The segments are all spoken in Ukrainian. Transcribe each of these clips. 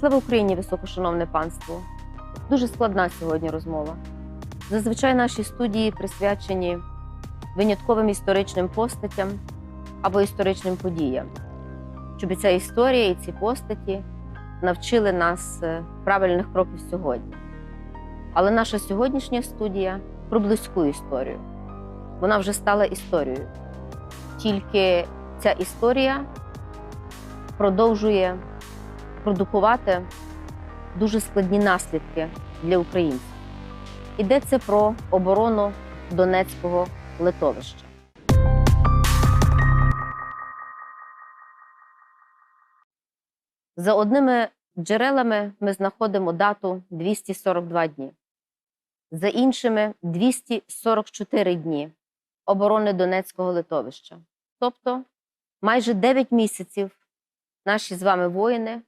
Слава Україні, високошановне панство! Дуже складна сьогодні розмова. Зазвичай наші студії присвячені винятковим історичним постатям або історичним подіям, щоб ця історія і ці постаті навчили нас е, правильних кроків сьогодні. Але наша сьогоднішня студія про близьку історію. Вона вже стала історією. Тільки ця історія продовжує продукувати дуже складні наслідки для українців. Йдеться про оборону Донецького литовища. За одними джерелами ми знаходимо дату 242 дні, за іншими 244 дні оборони Донецького литовища. Тобто майже 9 місяців наші з вами воїни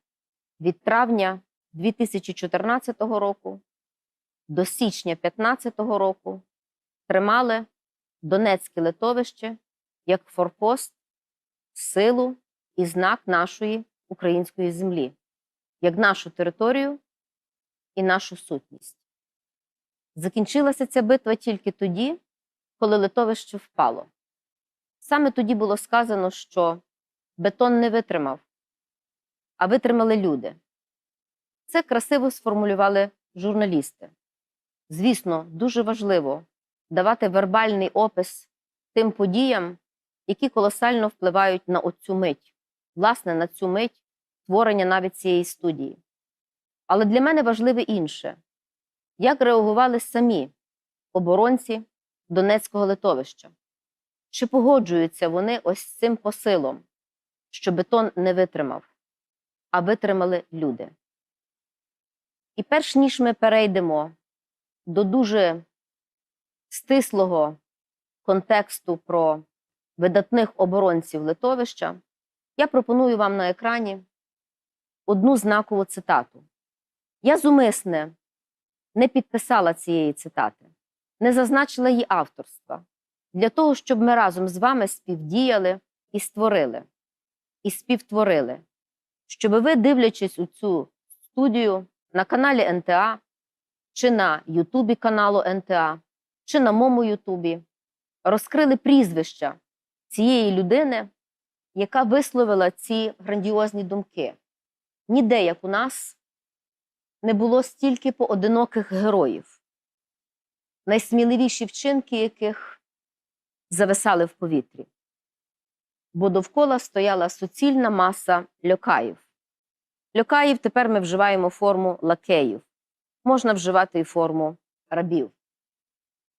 від травня 2014 року до січня 2015 року тримали Донецьке литовище як форпост, силу і знак нашої української землі, як нашу територію і нашу сутність. Закінчилася ця битва тільки тоді, коли литовище впало. Саме тоді було сказано, що бетон не витримав, а витримали люди. Це красиво сформулювали журналісти. Звісно, дуже важливо давати вербальний опис тим подіям, які колосально впливають на оцю мить, власне, на цю мить творення навіть цієї студії. Але для мене важливе інше: як реагували самі оборонці Донецького литовища? Чи погоджуються вони ось з цим посилом, що бетон не витримав, а витримали люди? І перш ніж ми перейдемо до дуже стислого контексту про видатних оборонців литовища, я пропоную вам на екрані одну знакову цитату. Я зумисне не підписала цієї цитати, не зазначила її авторства для того, щоб ми разом з вами співдіяли і створили, і співтворили, щоб ви, дивлячись у цю студію на каналі НТА, чи на Ютубі каналу НТА, чи на моєму Ютубі, розкрили прізвища цієї людини, яка висловила ці грандіозні думки. Ніде, як у нас, не було стільки поодиноких героїв, найсміливіші вчинки яких зависали в повітрі, бо довкола стояла суцільна маса льокаїв. Льокаїв тепер ми вживаємо форму лакеїв, можна вживати і форму рабів,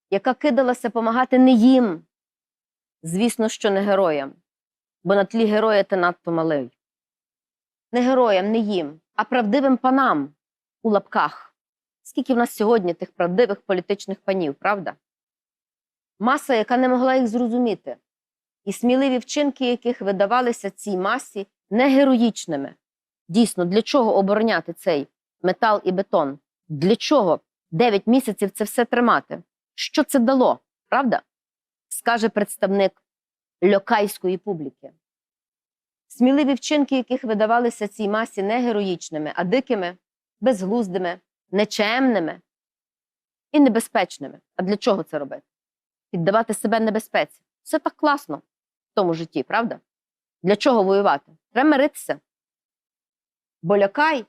яка кидалася помагати не їм, звісно, що не героям, бо на тлі героя ти надто малий. Не героям, не їм, а правдивим панам у лапках. Скільки в нас сьогодні тих правдивих політичних панів, правда? Маса, яка не могла їх зрозуміти, і сміливі вчинки, яких видавалися цій масі негероїчними. Дійсно, для чого обороняти цей метал і бетон? Для чого 9 місяців це все тримати? Що це дало, правда? Скаже представник льокайської публіки. Сміливі вчинки, яких видавалися цій масі не героїчними, а дикими, безглуздими, нечемними і небезпечними. А для чого це робити? Піддавати себе небезпеці. Все так класно тому житті, правда? Для чого воювати? Треба миритися. Бо лякай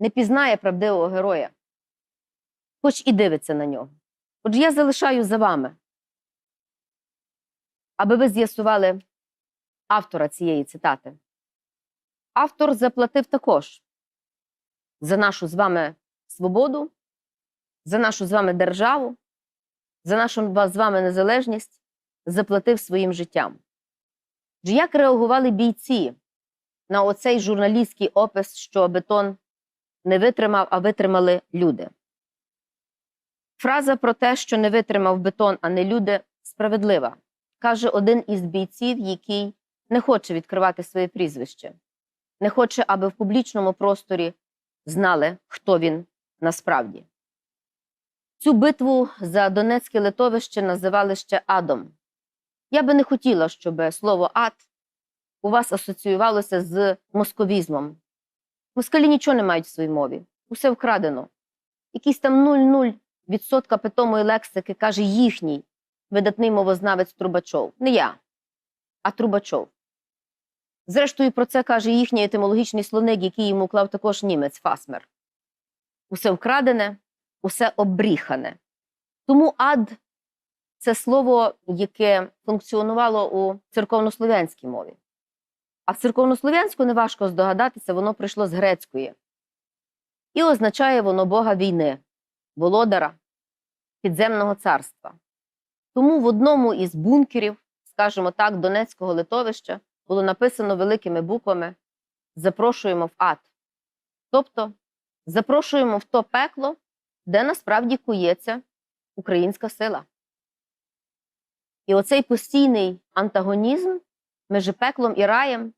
не пізнає правдивого героя, хоч і дивиться на нього. Отже, я залишаю за вами, аби ви з'ясували автора цієї цитати. Автор заплатив також за нашу з вами свободу, за нашу з вами державу, за нашу з вами незалежність, заплатив своїм життям. Як реагували бійці на оцей журналістський опис, що бетон не витримав, а витримали люди? Фраза про те, що не витримав бетон, а не люди, справедлива, каже один із бійців, який не хоче відкривати своє прізвище, не хоче, аби в публічному просторі знали, хто він насправді. Цю битву за Донецьке литовище називали ще адом. Я би не хотіла, щоб слово ад у вас асоціювалося з московізмом. Москалі нічого не мають в своїй мові. Усе вкрадено. Якийсь там 0,0% питомої лексики каже їхній видатний мовознавець Трубачов. Не я, а Трубачов. Зрештою, про це каже їхній етимологічний словник, який йому клав також німець Фасмер. Усе вкрадене, усе обріхане. Тому ад це слово, яке функціонувало у церковнослов'янській мові. А в церковнослов'янську неважко здогадатися, воно прийшло з грецької. І означає воно Бога війни, володара, підземного царства. Тому в одному із бункерів, скажімо так, Донецького литовища було написано великими буквами Запрошуємо в ад. Тобто запрошуємо в то пекло, де насправді кується українська сила. І оцей постійний антагонізм між пеклом і раєм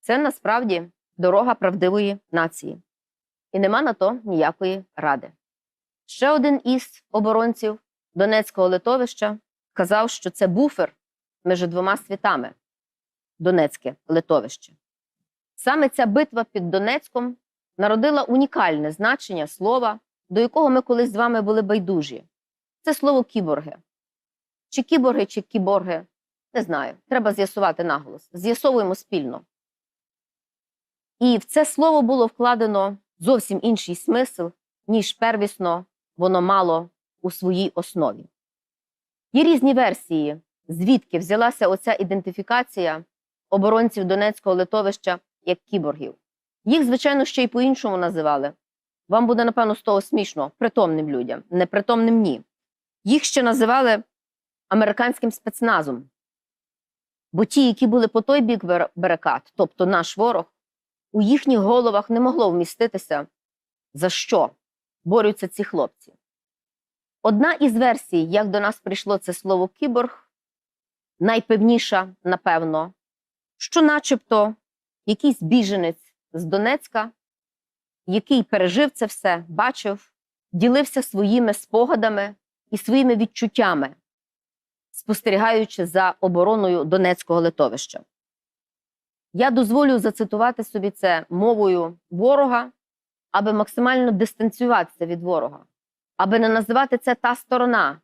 це насправді дорога правдивої нації. І нема на то ніякої ради. Ще один із оборонців Донецького литовища казав, що це буфер між двома світами Донецьке литовище. Саме ця битва під Донецьком народила унікальне значення слова, до якого ми колись з вами були байдужі. Це слово кіборги. Чи кіборги, чи кіборги, не знаю. Треба з'ясувати наголос. З'ясовуємо спільно. І в це слово було вкладено зовсім інший смисл, ніж первісно воно мало у своїй основі. Є різні версії, звідки взялася оця ідентифікація оборонців Донецького литовища як кіборгів. Їх, звичайно, ще й по-іншому називали. Вам буде, напевно, з того смішно, притомним людям, непритомним ні. Їх ще називали американським спецназом. Бо ті, які були по той бік барикад, тобто наш ворог, у їхніх головах не могло вміститися, за що борються ці хлопці. Одна із версій, як до нас прийшло це слово кіборг, найпевніша, напевно, що, начебто, якийсь біженець з Донецька, який пережив це все, бачив, ділився своїми спогадами і своїми відчуттями, спостерігаючи за обороною Донецького литовища. Я дозволю зацитувати собі це мовою ворога, аби максимально дистанціюватися від ворога, аби не називати це та сторона,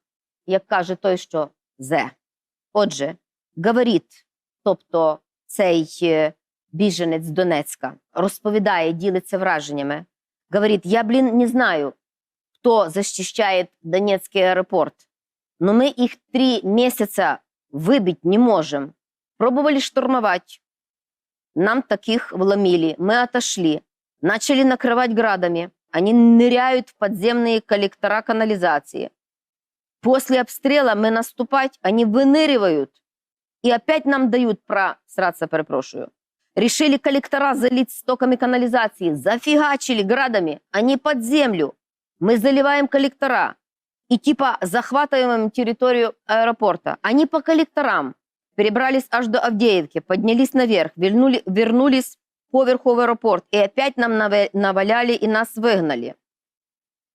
як каже той, що зе. Отже, говорить, тобто цей е, біженець Донецька, розповідає, ділиться враженнями. Говорить, я, блин, не знаю, кто защищает Донецкий аэропорт, но мы их три месяца выбить не можем. Пробовали штурмовать. Нам таких вломили, мы отошли. Начали накрывать градами. Они ныряют в подземные коллектора канализации. После обстрела мы наступать, они выныривают. И опять нам дают просраться, перепрошую. Решили коллектора залить стоками канализации. Зафигачили градами. Они под землю. Мы заливаем коллектора И типа захватываем территорию аэропорта. Они по коллекторам. Перебрались аж до Авдеевки, поднялись наверх, вернули, вернулись поверху в аэропорт. И опять нам наве- наваляли и нас вигнали.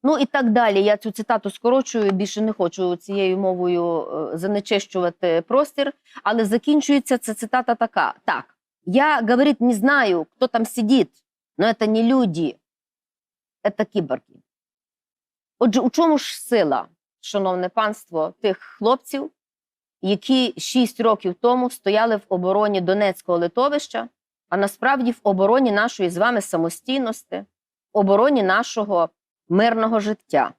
Ну і так далі. Я цю цитату скорочую, більше не хочу цією мовою е, занечищувати простір. Але закінчується ця цитата така: так, я, говорить, не знаю, хто там сидить, но це не люди, це кіборги. Отже, у чому ж сила, шановне панство, тих хлопців, які шість років тому стояли в обороні Донецького литовища, а насправді в обороні нашої з вами самостійності, в обороні нашого мирного життя.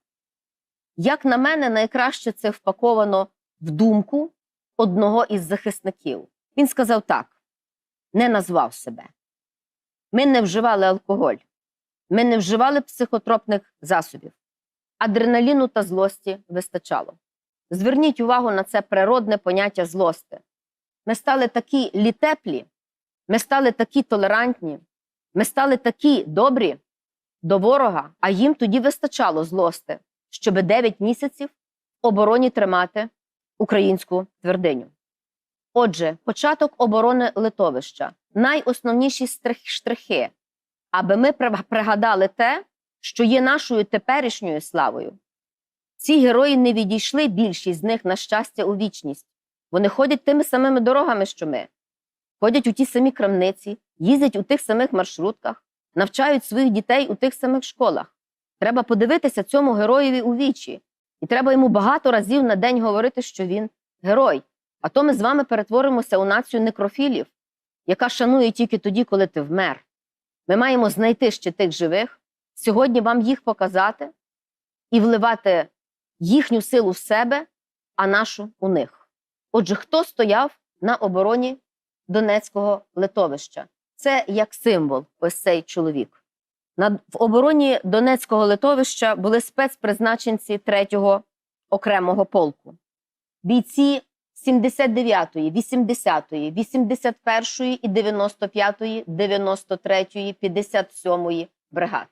Як на мене, найкраще це впаковано в думку одного із захисників. Він сказав так: не назвав себе. Ми не вживали алкоголь, ми не вживали психотропних засобів. Адреналіну та злості вистачало. Зверніть увагу на це природне поняття злости. Ми стали такі літеплі, ми стали такі толерантні, ми стали такі добрі до ворога, а їм тоді вистачало злости, щоб 9 місяців обороні тримати українську твердиню. Отже, початок оборони литовища найосновніші штрихи, аби ми пригадали те, що є нашою теперішньою славою. Ці герої не відійшли більшість з них на щастя у вічність. Вони ходять тими самими дорогами, що ми, ходять у ті самі крамниці, їздять у тих самих маршрутках, навчають своїх дітей у тих самих школах. Треба подивитися цьому героєві у вічі. І треба йому багато разів на день говорити, що він герой. А то ми з вами перетворимося у націю некрофілів, яка шанує тільки тоді, коли ти вмер. Ми маємо знайти ще тих живих, сьогодні вам їх показати і вливати їхню силу в себе, а нашу у них. Отже, хто стояв на обороні Донецького литовища? Це як символ, ось цей чоловік. В обороні Донецького литовища були спецпризначенці 3-го окремого полку, бійці 79-ї, 80-ї, 81-ї і 95-ї, 93-ї, 57-ї бригад,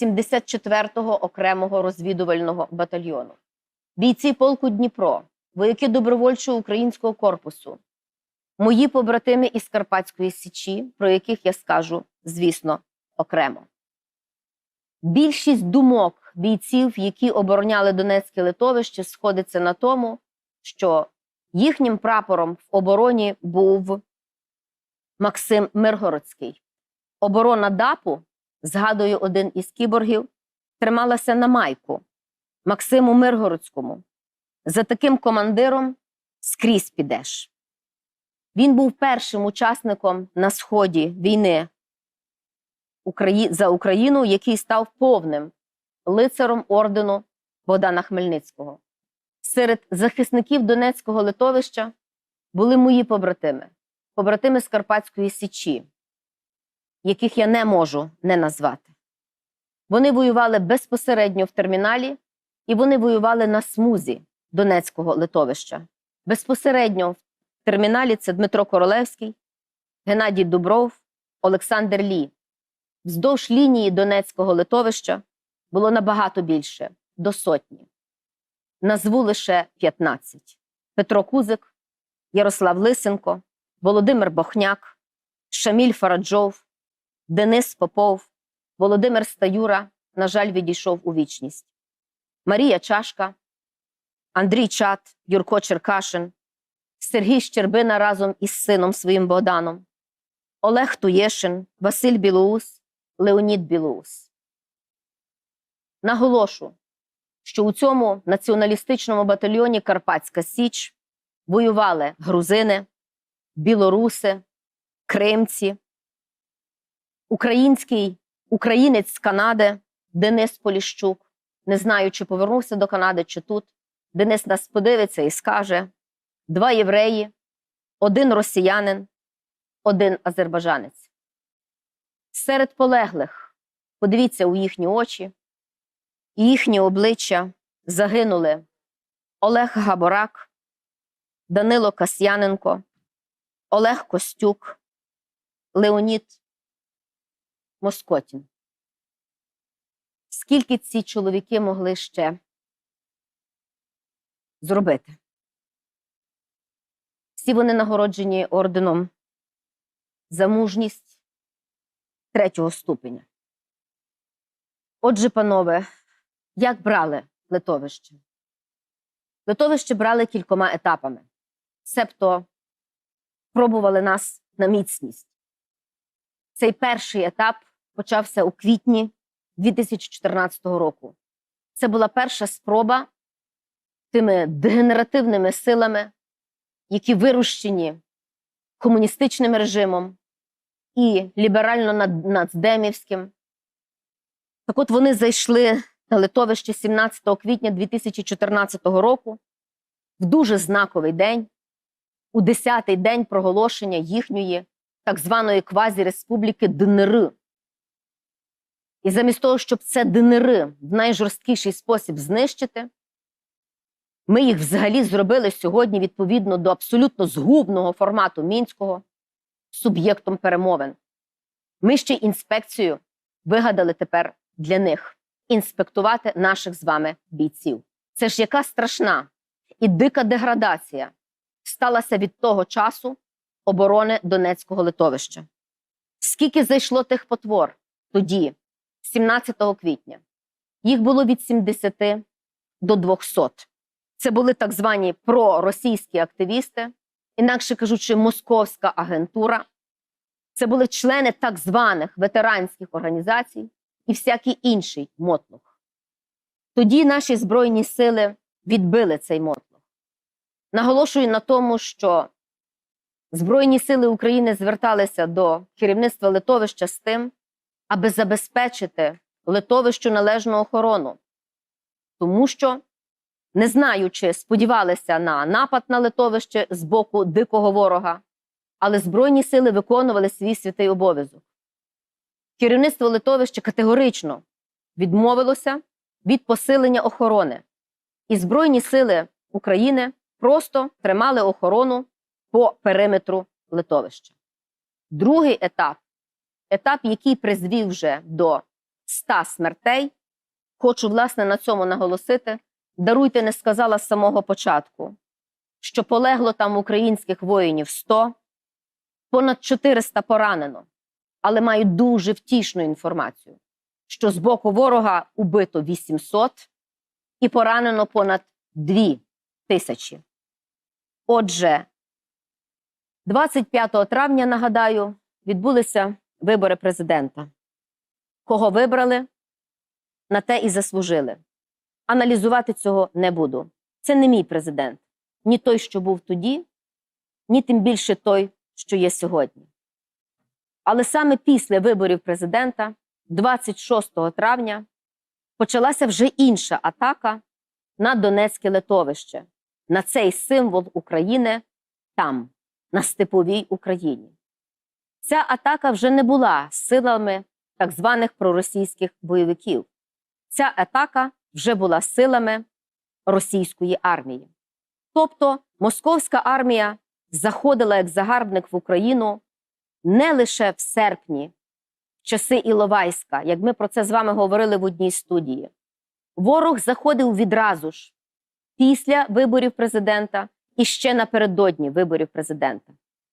74-го окремого розвідувального батальйону, бійці полку Дніпро, вояки добровольчого українського корпусу, мої побратими із Карпатської Січі, про яких я скажу, звісно, окремо. Більшість думок бійців, які обороняли Донецьке литовище, сходиться на тому, що їхнім прапором в обороні був Максим Миргородський. Оборона ДАПу, згадую один із кіборгів, трималася на майку Максиму Миргородському. За таким командиром скрізь підеш. Він був першим учасником на сході війни за Україну, який став повним лицаром ордену Богдана Хмельницького. Серед захисників Донецького литовища були мої побратими, побратими з Карпатської Січі, яких я не можу не назвати. Вони воювали безпосередньо в терміналі, і вони воювали на смузі Донецького литовища. Безпосередньо в терміналі це Дмитро Королевський, Геннадій Дубров, Олександр Лі. Вздовж лінії Донецького литовища було набагато більше до сотні. Назву лише 15: Петро Кузик, Ярослав Лисенко, Володимир Бохняк, Шаміль Фараджов, Денис Попов, Володимир Стаюра, на жаль, відійшов у вічність, Марія Чашка, Андрій Чат, Юрко Черкашин, Сергій Щербина разом із сином своїм Богданом, Олег Туєшин, Василь Білоус, Леонід Білоус. Наголошу, що у цьому націоналістичному батальйоні Карпатська Січ воювали грузини, білоруси, кримці, український українець з Канади Денис Поліщук. Не знаю, чи повернувся до Канади, чи тут. Денис нас подивиться і скаже: два євреї, один росіянин, один азербайджанець. Серед полеглих, подивіться у їхні очі, і їхні обличчя загинули Олег Габорак, Данило Касьяненко, Олег Костюк, Леонід Москотін. Скільки ці чоловіки могли ще зробити? Всі вони нагороджені орденом за мужність третього ступеня. Отже, панове, як брали литовище? Литовище брали кількома етапами, себто пробували нас на міцність. Цей перший етап почався у квітні 2014 року. Це була перша спроба тими дегенеративними силами, які вирощені комуністичним режимом і ліберально-нацдемівським. Так от вони зайшли на литовище 17 квітня 2014 року в дуже знаковий день, у 10-й день проголошення їхньої так званої квазі-республіки ДНР. І замість того, щоб це ДНР в найжорсткіший спосіб знищити, ми їх взагалі зробили сьогодні відповідно до абсолютно згубного формату мінського суб'єктом перемовин. Ми ще інспекцію вигадали тепер для них інспектувати наших з вами бійців. Це ж яка страшна і дика деградація сталася від того часу оборони Донецького литовища. Скільки зайшло тих потвор тоді, 17 квітня? Їх було від 70 до 200. Це були так звані проросійські активісти, інакше кажучи, московська агентура, Це були члени так званих ветеранських організацій і всякий інший мотлох. Тоді наші збройні сили відбили цей мотлох. Наголошую на тому, що Збройні сили України зверталися до керівництва литовища з тим, аби забезпечити литовищу належну охорону, тому що, не знаю, чи сподівалися на напад на литовище з боку дикого ворога, але Збройні сили виконували свій святий обов'язок. Керівництво литовища категорично відмовилося від посилення охорони, і Збройні сили України просто тримали охорону по периметру литовища. Другий етап етап, який призвів вже до 100 смертей. Хочу, власне, на цьому наголосити. Даруйте, не сказала з самого початку, що полегло там українських воїнів 100, понад 400 поранено, але маю дуже втішну інформацію, що з боку ворога убито 800 і поранено понад 2 тисячі. Отже, 25 травня, нагадаю, відбулися вибори президента. Кого вибрали, на те і заслужили. Аналізувати цього не буду. Це не мій президент, ні той, що був тоді, ні тим більше той, що є сьогодні. Але саме після виборів президента, 26 травня, почалася вже інша атака на Донецьке литовище, на цей символ України там, на степовій Україні. Ця атака вже не була силами так званих проросійських бойовиків. Ця атака вже була силами російської армії. Тобто московська армія заходила як загарбник в Україну не лише в серпні, в часи Іловайська, як ми про це з вами говорили в одній студії. Ворог заходив відразу ж після виборів президента і ще напередодні виборів президента.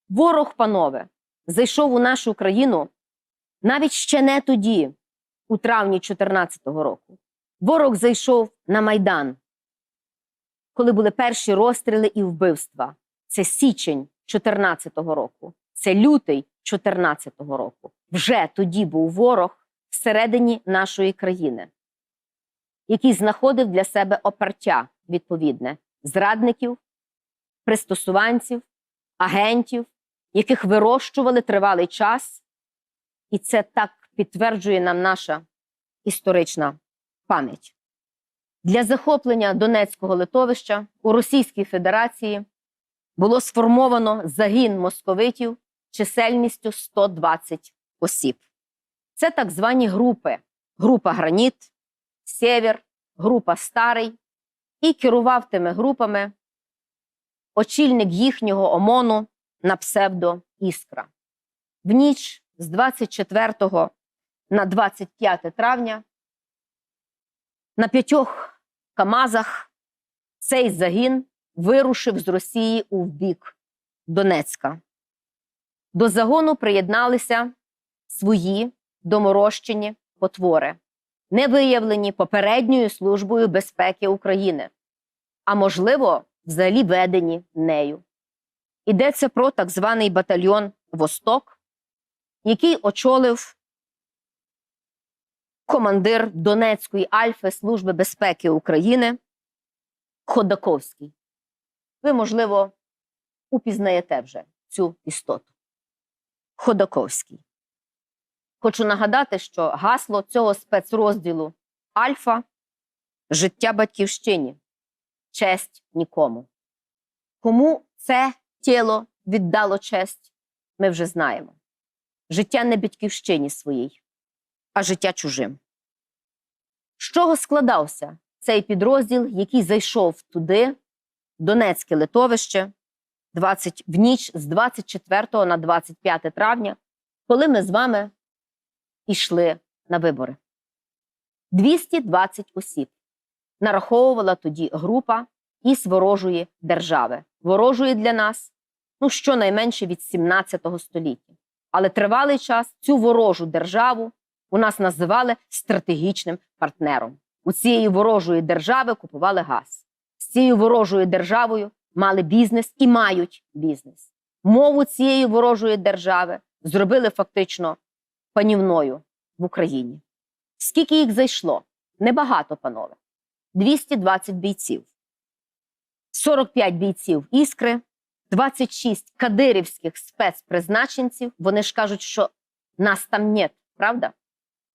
Ворог, панове, зайшов у нашу країну навіть ще не тоді, у травні 2014 року. Ворог зайшов на Майдан, коли були перші розстріли і вбивства. Це січень 2014 року, це лютий 2014 року. Вже тоді був ворог всередині нашої країни, який знаходив для себе опертя відповідне зрадників, пристосуванців, агентів, яких вирощували тривалий час, і це так підтверджує нам наша історична пам'ять. Для захоплення Донецького литовища у Російській Федерації було сформовано загін московитів чисельністю 120 осіб. Це так звані групи: група Граніт, Сєвєр, група Старий, і керував тими групами очільник їхнього ОМОНу на псевдо Іскра. В ніч з 24 на 25 травня на п'ятьох Камазах цей загін вирушив з Росії у бік Донецька. До загону приєдналися свої доморощені потвори, не виявлені попередньою службою безпеки України, а можливо, взагалі ведені нею. Йдеться про так званий батальйон Восток, який очолив командир Донецької Альфи Служби безпеки України Ходаковський. Ви, можливо, упізнаєте вже цю істоту. Ходаковський. Хочу нагадати, що гасло цього спецрозділу Альфа життя батьківщині, честь нікому. Кому це тіло віддало честь, ми вже знаємо. Життя не батьківщині своїй, а життя чужим. З чого складався цей підрозділ, який зайшов туди, Донецьке литовище, 20, в ніч з 24 на 25 травня, коли ми з вами йшли на вибори? 220 осіб нараховувала тоді група із ворожої держави. Ворожої для нас, ну щонайменше від 17 століття. Але тривалий час цю ворожу державу у нас називали стратегічним партнером. У цієї ворожої держави купували газ. З цією ворожою державою мали бізнес і мають бізнес. Мову цієї ворожої держави зробили фактично панівною в Україні. Скільки їх зайшло? Небагато, панове. 220 бійців, 45 бійців іскри, 26 кадирівських спецпризначенців. Вони ж кажуть, що нас там нет, правда?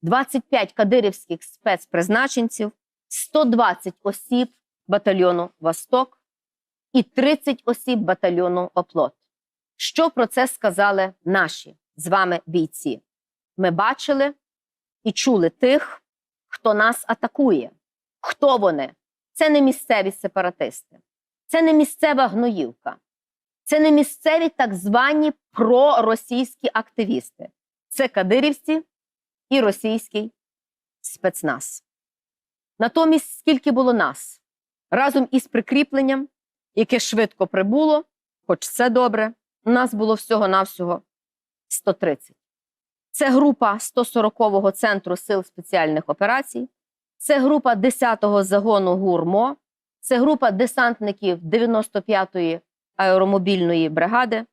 25 кадирівських спецпризначенців, 120 осіб батальйону Восток і 30 осіб батальйону Оплот. Що про це сказали наші з вами бійці? Ми бачили і чули тих, хто нас атакує. Хто вони? Це не місцеві сепаратисти, це не місцева гноївка, це не місцеві так звані проросійські активісти. Це кадирівці і російський спецназ. Натомість, скільки було нас разом із прикріпленням, яке швидко прибуло, хоч це добре, нас було всього-навсього 130. Це група 140-го центру сил спеціальних операцій, це група 10-го загону ГУРМО, це група десантників 95-ї аеромобільної бригади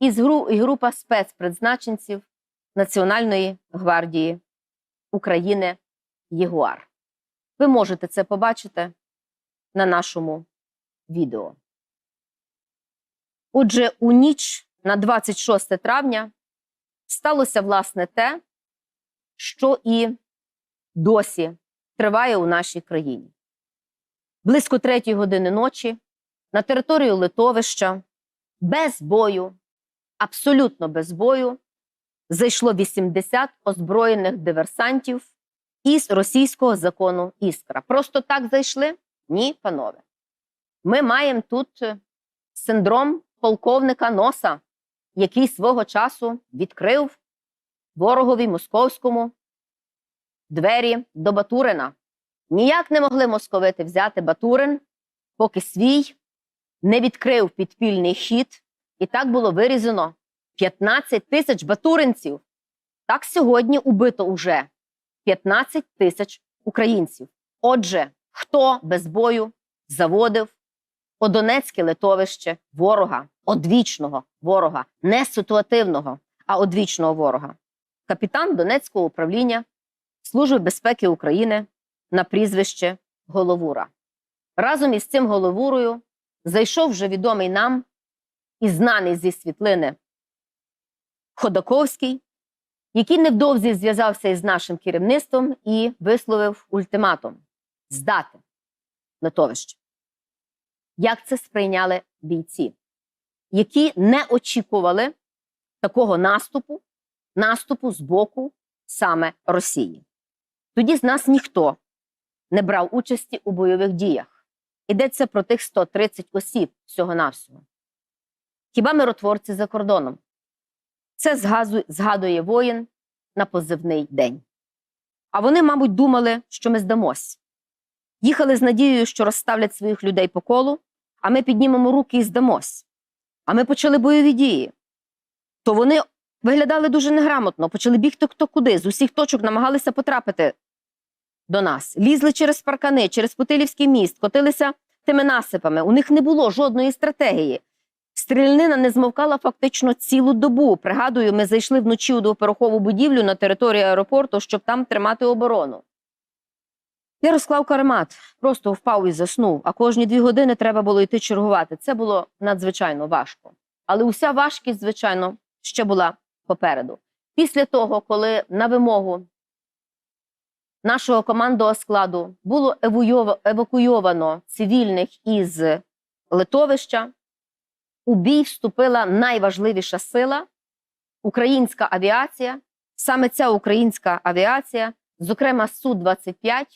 і група спецпризначенців Національної гвардії України Єгуар. Ви можете це побачити на нашому відео. Отже, у ніч на 26 травня сталося власне те, що і досі триває у нашій країні. Близько третьої години ночі на територію литовища без бою, абсолютно без бою, зайшло 80 озброєних диверсантів із російського закону Іскра. Просто так зайшли? Ні, панове. Ми маємо тут е, синдром полковника Носа, який свого часу відкрив ворогові московському двері до Батурина. Ніяк не могли московити взяти Батурин, поки свій не відкрив підпільний хід, і так було вирізано 15 тисяч батуринців. Так сьогодні убито уже 15 тисяч українців. Отже, хто без бою заводив одонецьке литовище ворога, одвічного ворога, не ситуативного, а одвічного ворога? Капітан Донецького управління Служби безпеки України на прізвище Головура. Разом із цим Головурою зайшов вже відомий нам і знаний зі світлини Ходаковський, який невдовзі зв'язався із нашим керівництвом і висловив ультиматум здати литовище. Як це сприйняли бійці, які не очікували такого наступу, наступу з боку саме Росії? Тоді з нас ніхто не брав участі у бойових діях. Йдеться про тих 130 осіб всього-навсього. Хіба миротворці за кордоном? Це згадує воїн на позивний день. А вони, мабуть, думали, що ми здамось. Їхали з надією, що розставлять своїх людей по колу, а ми піднімемо руки і здамось. А ми почали бойові дії. То вони виглядали дуже неграмотно, почали бігти хто куди, з усіх точок намагалися потрапити до нас. Лізли через паркани, через Путилівський міст, котилися тими насипами. У них не було жодної стратегії. Стрільнина не змовкала фактично цілу добу. Пригадую, ми зайшли вночі у двоперехову будівлю на території аеропорту, щоб там тримати оборону. Я розклав каремат, просто впав і заснув, а кожні дві години треба було йти чергувати. Це було надзвичайно важко. Але уся важкість, звичайно, ще була попереду. Після того, коли на вимогу нашого командного складу було евакуйовано цивільних із литовища, у бій вступила найважливіша сила українська авіація. Саме ця українська авіація, зокрема Су-25,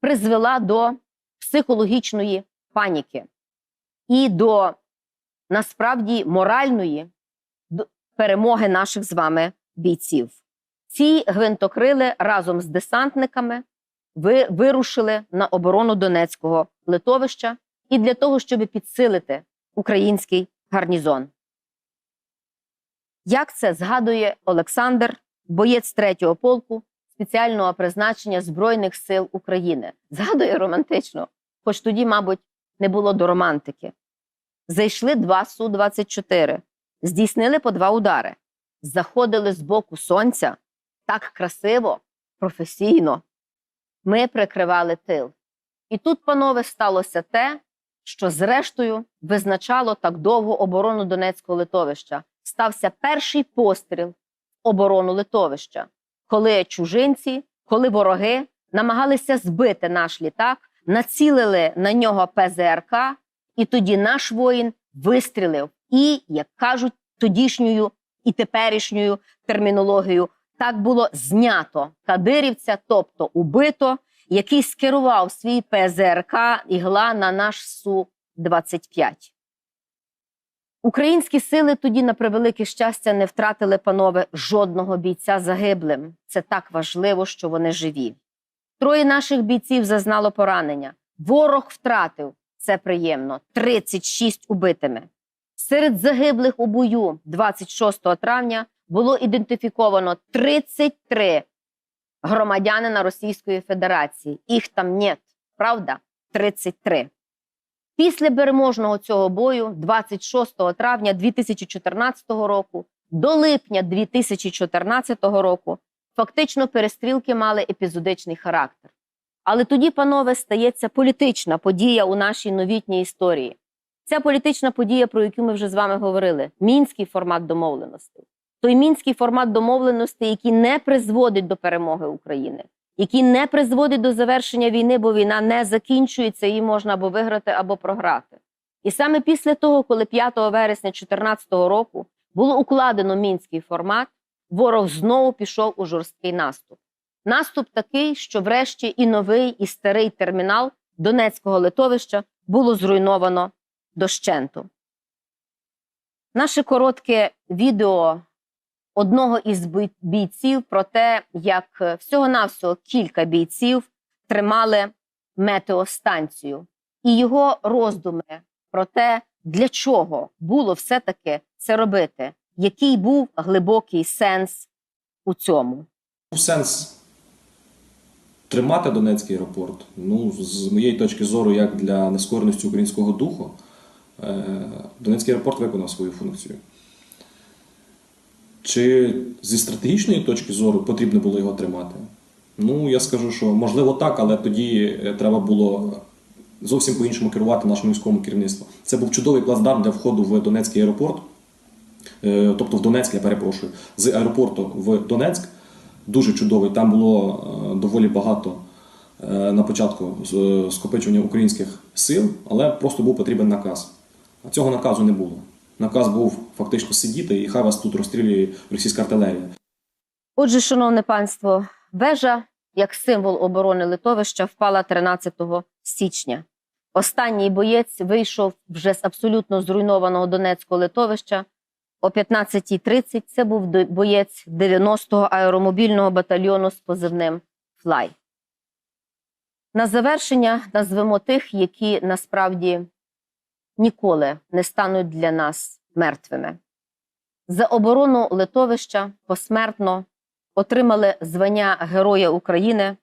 призвела до психологічної паніки і до насправді моральної перемоги наших з вами бійців. Ці гвинтокрили разом з десантниками ви вирушили на оборону Донецького литовища і для того, щоб підсилити український гарнізон. Як це згадує Олександр, боєць 3-го полку спеціального призначення Збройних сил України? Згадує романтично, хоч тоді, мабуть, не було до романтики. Зайшли два Су-24, здійснили по два удари. заходили з боку сонця так красиво, професійно. Ми прикривали тил. І тут, панове, сталося те, що зрештою визначало так довго оборону Донецького литовища. Стався перший постріл в оборону литовища, коли чужинці, коли вороги намагалися збити наш літак, націлили на нього ПЗРК, і тоді наш воїн вистрілив. І, як кажуть, тодішньою і теперішньою термінологією, так було знято кадирівця, тобто убито, який скерував свій ПЗРК ігла на наш Су-25. Українські сили тоді, на превелике щастя, не втратили, панове, жодного бійця загиблим. Це так важливо, що вони живі. Троє наших бійців зазнало поранення. Ворог втратив це приємно 36 убитими. Серед загиблих у бою 26 травня було ідентифіковано 33 громадянина Російської Федерації. Їх там нет, правда? 33. Після переможного цього бою, 26 травня 2014 року до липня 2014 року, фактично перестрілки мали епізодичний характер. Але тоді, панове, стається політична подія у нашій новітній історії. Ця політична подія, про яку ми вже з вами говорили, мінський формат домовленостей. Той мінський формат домовленостей, який не призводить до перемоги України, який не призводить до завершення війни, бо війна не закінчується, її можна або виграти, або програти. І саме після того, коли 5 вересня 2014 року було укладено мінський формат, ворог знову пішов у жорсткий наступ. Наступ такий, що врешті і новий, і старий термінал Донецького литовища було зруйновано дощенту. Наше коротке відео одного із бійців про те, як е, всього-навсього кілька бійців тримали метеостанцію, і його роздуми про те, для чого було все-таки це робити, який був глибокий сенс у цьому. Сенс тримати Донецький аеропорт, ну, з моєї точки зору, як для нескореності українського духу, е, Донецький аеропорт виконав свою функцію. Чи зі стратегічної точки зору потрібно було його тримати? Ну, я скажу, що можливо так, але тоді е, треба було зовсім по-іншому керувати нашому військовому керівництву. Це був чудовий плацдарм для входу в Донецький аеропорт, Е, тобто в Донецьк, я перепрошую, з аеропорту в Донецьк. Дуже чудовий. Там було е, доволі багато на початку скопичування українських сил, але просто був потрібен наказ. А цього наказу не було. Наказ був фактично сидіти і хай вас тут розстрілює російська артилерія. Отже, шановне панство, вежа як символ оборони литовища впала 13 січня. Останній боєць вийшов вже з абсолютно зруйнованого Донецького литовища. О 15.30 це був боєць 90-го аеромобільного батальйону з позивним Флай. На завершення назвемо тих, які насправді ніколи не стануть для нас мертвими. За оборону литовища посмертно отримали звання Героя України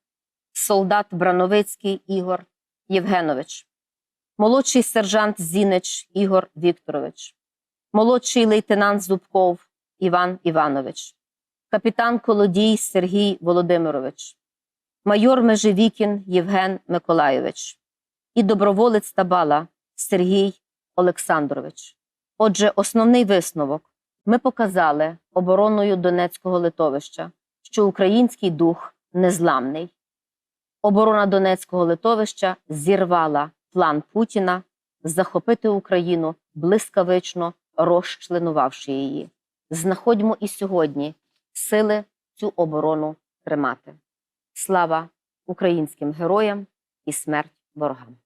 солдат Брановицький Ігор Євгенович, молодший сержант Зінич Ігор Вікторович, молодший лейтенант Зубков Іван Іванович, капітан Колодій Сергій Володимирович, майор Межевікін Євген Миколайович і доброволець Табала Сергій Олександрович. Отже, основний висновок ми показали обороною Донецького литовища, що український дух незламний. Оборона Донецького литовища зірвала план Путіна захопити Україну блискавично розчленувавши її. Знаходьмо і сьогодні сили цю оборону тримати. Слава українським героям і смерть ворогам!